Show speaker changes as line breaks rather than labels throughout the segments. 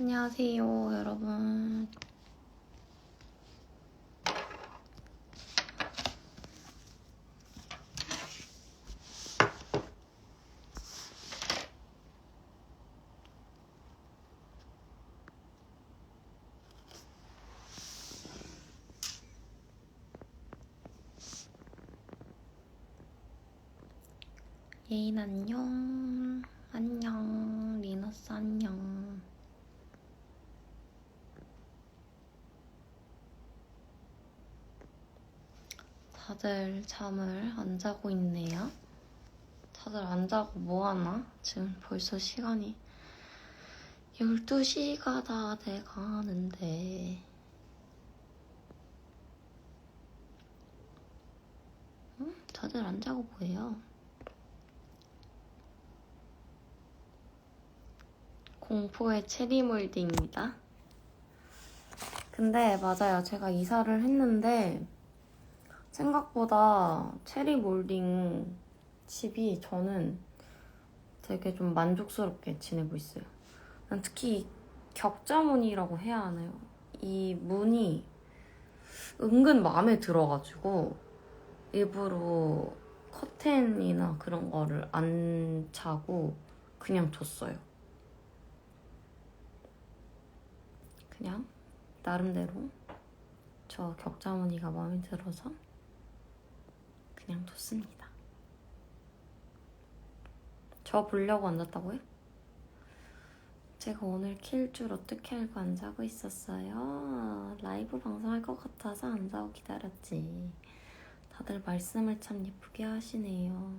안녕하세요, 여러분. 예인 안녕. 안녕. 리너스 안녕. 다들 잠을 안 자고 있네요. 다들 안 자고 뭐 하나? 지금 벌써 시간이 12시가 다 돼가는데. 응? 다들 안 자고 뭐해요? 공포의 체리 몰딩입니다. 근데 맞아요. 제가 이사를 했는데 생각보다 체리 몰딩 집이 저는 되게 좀 만족스럽게 지내고 있어요. 난 특히 격자무늬라고 해야 하나요? 이 무늬 은근 마음에 들어가지고 일부러 커튼이나 그런 거를 안 차고 그냥 줬어요. 그냥 나름대로 저 격자무늬가 마음에 들어서 그냥 뒀습니다. 저 보려고 앉았다고요? 제가 오늘 킬 줄 어떻게 알고 안 자고 있었어요? 라이브 방송할 것 같아서 안 자고 기다렸지. 다들 말씀을 참 예쁘게 하시네요.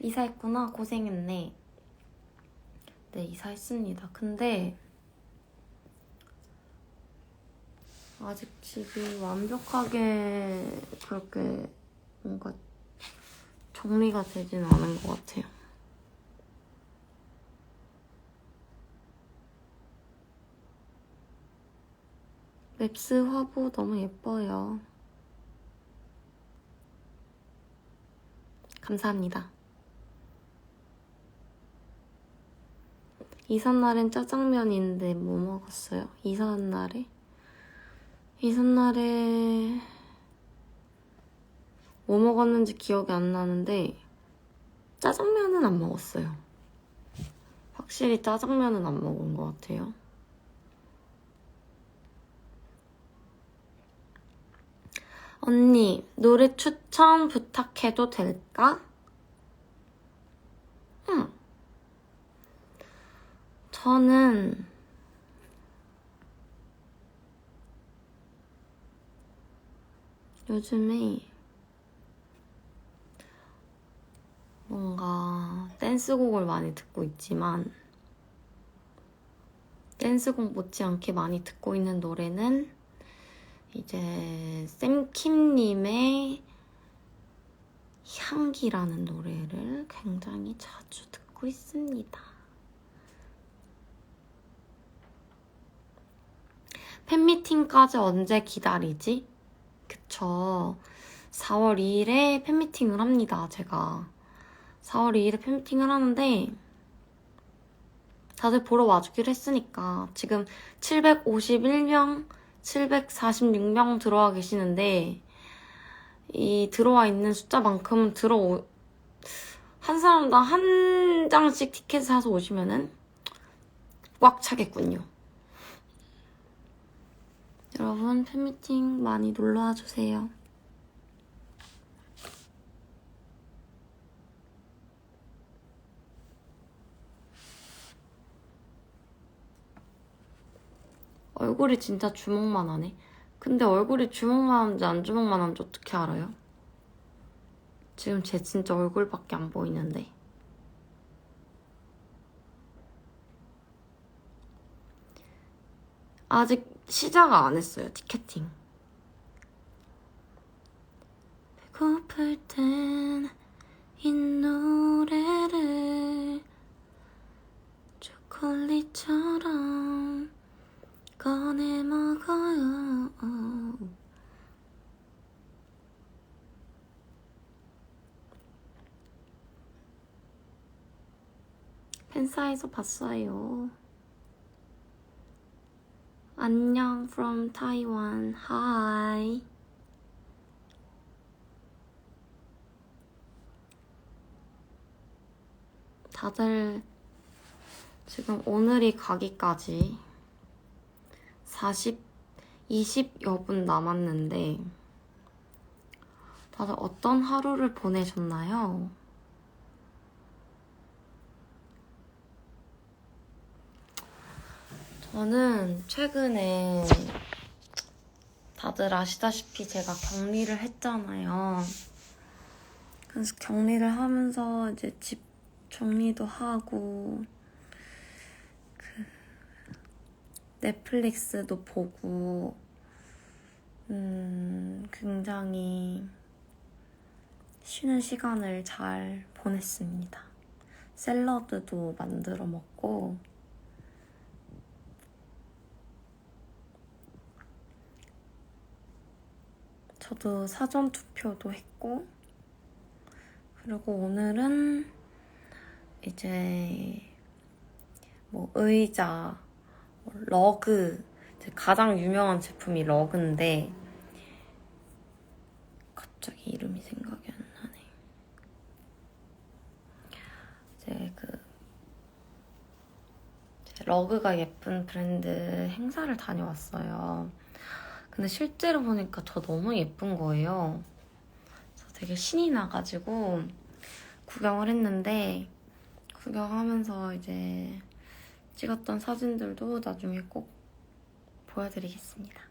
이사했구나. 고생했네. 네, 이사했습니다. 근데 아직 집이 완벽하게 그렇게 뭔가 정리가 되진 않은 것 같아요. 맵스 화보 너무 예뻐요. 감사합니다. 이삿날엔 짜장면인데 뭐 먹었어요? 이삿날에? 이삿날에 뭐 먹었는지 기억이 안 나는데 짜장면은 안 먹었어요. 확실히 짜장면은 안 먹은 것 같아요. 언니, 노래 추천 부탁해도 될까? 응. 저는 요즘에 뭔가 댄스곡을 많이 듣고 있지만 댄스곡 못지않게 많이 듣고 있는 노래는 이제 샘킴님의 향기라는 노래를 굉장히 자주 듣고 있습니다. 팬미팅까지 언제 기다리지? 그쵸. 4월 2일에 팬미팅을 합니다, 제가. 4월 2일에 팬미팅을 하는데, 다들 보러 와주기로 했으니까, 지금 751명, 746명 들어와 계시는데, 이 들어와 있는 숫자만큼은 들어오, 한 사람당 한 장씩 티켓 사서 오시면은 꽉 차겠군요. 여러분 팬미팅 많이 놀러와 주세요. 얼굴이 진짜 주먹만 하네. 근데 얼굴이 주먹만 하는지 안 주먹만 하는지 어떻게 알아요? 지금 제 진짜 얼굴밖에 안 보이는데. 아직 시작 안 했어요, 티켓팅. 배고플 땐 이 노래를 초콜릿처럼 꺼내 먹어요. 팬사에서 봤어요. 안녕 from Taiwan. Hi. 다들 지금 오늘이 가기까지 40, 20여 분 남았는데 다들 어떤 하루를 보내셨나요? 저는 최근에 다들 아시다시피 제가 격리를 했잖아요. 그래서 격리를 하면서 이제 집 정리도 하고 그 넷플릭스도 보고 음 굉장히 쉬는 시간을 잘 보냈습니다. 샐러드도 만들어 먹고 저도 사전 투표도 했고 그리고 오늘은 이제 뭐 의자, 뭐 러그 제 가장 유명한 제품이 러그인데 갑자기 이름이 생각이 안 나네. 이제 그제 러그가 예쁜 브랜드 행사를 다녀왔어요. 근데 실제로 보니까 저 너무 예쁜 거예요. 그래서 되게 신이 나가지고 구경을 했는데 구경하면서 이제 찍었던 사진들도 나중에 꼭 보여드리겠습니다.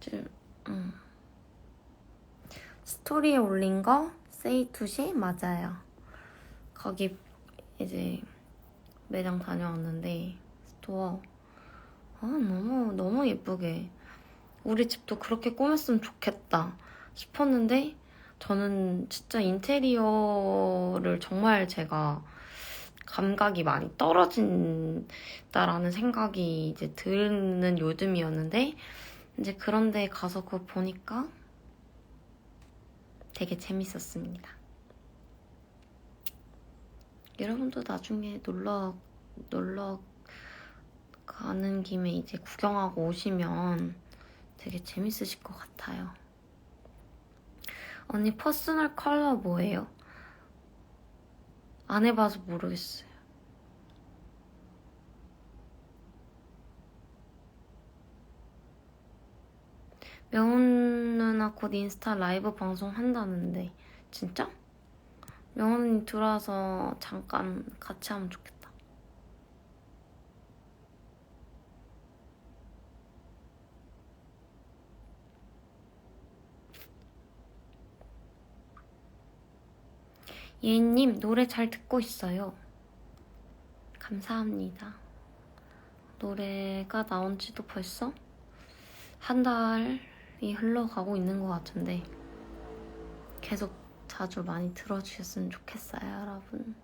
지금 음. 스토리에 올린 거 세이투시 맞아요. 거기 이제 매장 다녀왔는데 스토어. 아 너무 너무 예쁘게. 우리 집도 그렇게 꾸몄으면 좋겠다 싶었는데 저는 진짜 인테리어를 정말 제가 감각이 많이 떨어진다라는 생각이 이제 드는 요즘이었는데 이제 그런데 가서 그거 보니까 되게 재밌었습니다. 여러분도 나중에 놀러 놀러 가는 김에 이제 구경하고 오시면 되게 재밌으실 것 같아요. 언니 퍼스널 컬러 뭐예요? 안 해봐서 모르겠어요. 명훈 누나 곧 인스타 라이브 방송 한다는데 진짜? 명훈 언니 들어와서 잠깐 같이 하면 좋겠다. 예인님 노래 잘 듣고 있어요. 감사합니다. 노래가 나온 지도 벌써 한 달 이 흘러가고 있는 것 같은데 계속 자주 많이 들어주셨으면 좋겠어요, 여러분.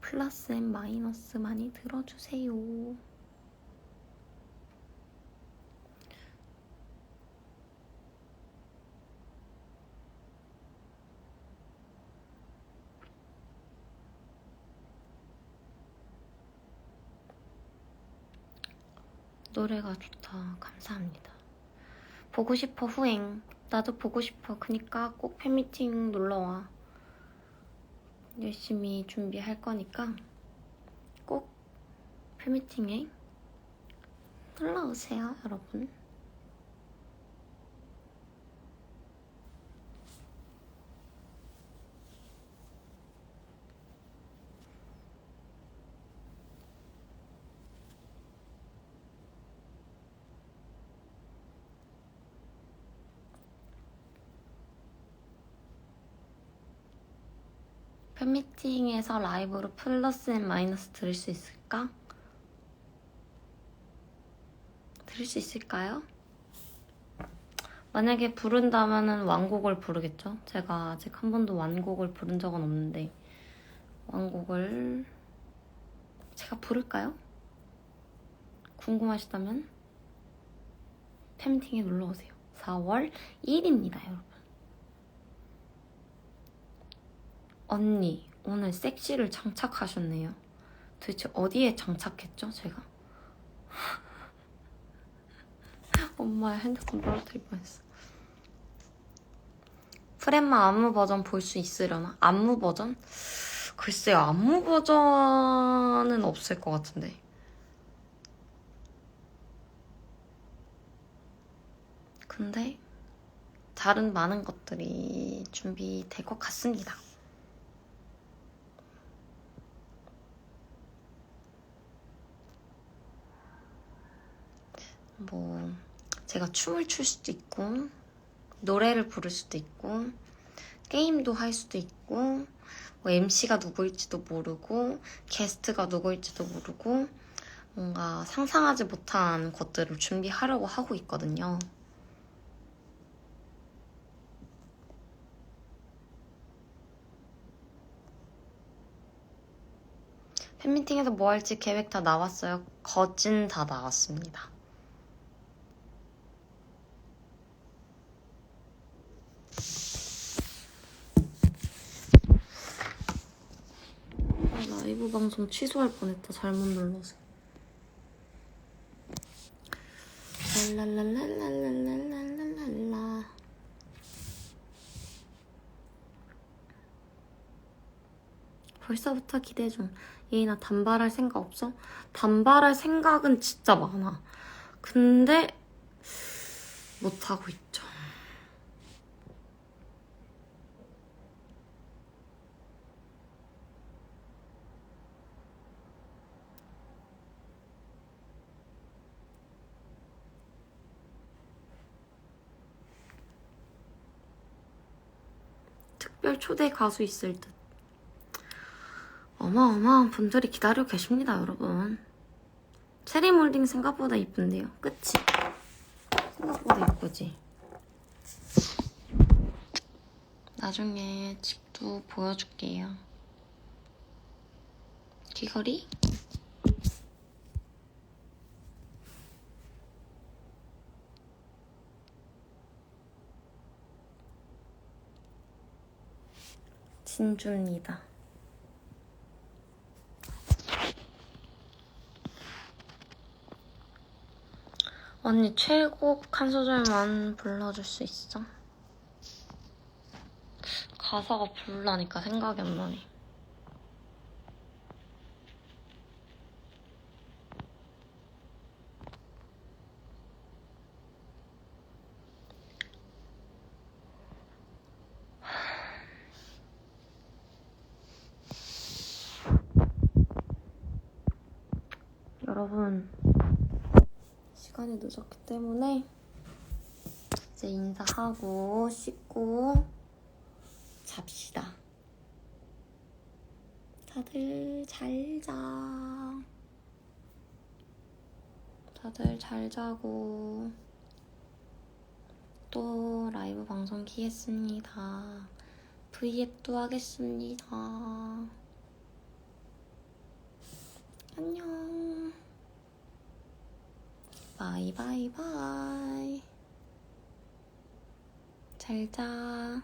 플러스 앤 마이너스 많이 들어주세요. 노래가 좋다. 감사합니다. 보고 싶어 후행. 나도 보고 싶어. 그니까 꼭 팬미팅 놀러와. 열심히 준비할 거니까 꼭 팬미팅에 놀러 오세요, 여러분. 팬미팅에서 라이브로 플러스 앤 마이너스 들을 수 있을까? 들을 수 있을까요? 만약에 부른다면은 완곡을 부르겠죠? 제가 아직 한 번도 완곡을 부른 적은 없는데 완곡을 제가 부를까요? 궁금하시다면 팬미팅에 놀러 오세요. 4월 1일입니다, 여러분. 언니, 오늘 섹시를 장착하셨네요. 도대체 어디에 장착했죠, 제가? 엄마의 핸드폰 떨어뜨릴 뻔했어. 프렌마 안무 버전 볼 수 있으려나? 안무 버전? 글쎄요, 안무 버전은 없을 것 같은데. 근데 다른 많은 것들이 준비될 것 같습니다. 뭐 제가 춤을 출 수도 있고 노래를 부를 수도 있고 게임도 할 수도 있고 뭐 MC가 누구일지도 모르고 게스트가 누구일지도 모르고 뭔가 상상하지 못한 것들을 준비하려고 하고 있거든요. 팬미팅에서 뭐 할지 계획 다 나왔어요. 거진 다 나왔습니다. 아, 라이브 방송 취소할 뻔했다. 잘못 눌러서. 랄랄랄랄랄랄랄랄라. 벌써부터 기대 중. 예인아 단발할 생각 없어? 단발할 생각은 진짜 많아. 근데 못 하고 있죠. 특별 초대 가수 있을 듯. 어마어마한 분들이 기다리고 계십니다, 여러분. 체리 몰딩 생각보다 이쁜데요. 그치? 생각보다 이쁘지? 나중에 집도 보여줄게요. 귀걸이? 진주입니다. 언니 최곡 한 소절만 불러줄 수 있어? 가사가 부르라니까 생각이 안 나네. 여러분 시간이 늦었기 때문에 이제 인사하고 씻고 잡시다. 다들 잘 자. 다들 잘 자고 또 라이브 방송 키겠습니다. V앱도 하겠습니다. 안녕. 바이바이바이. 잘 자.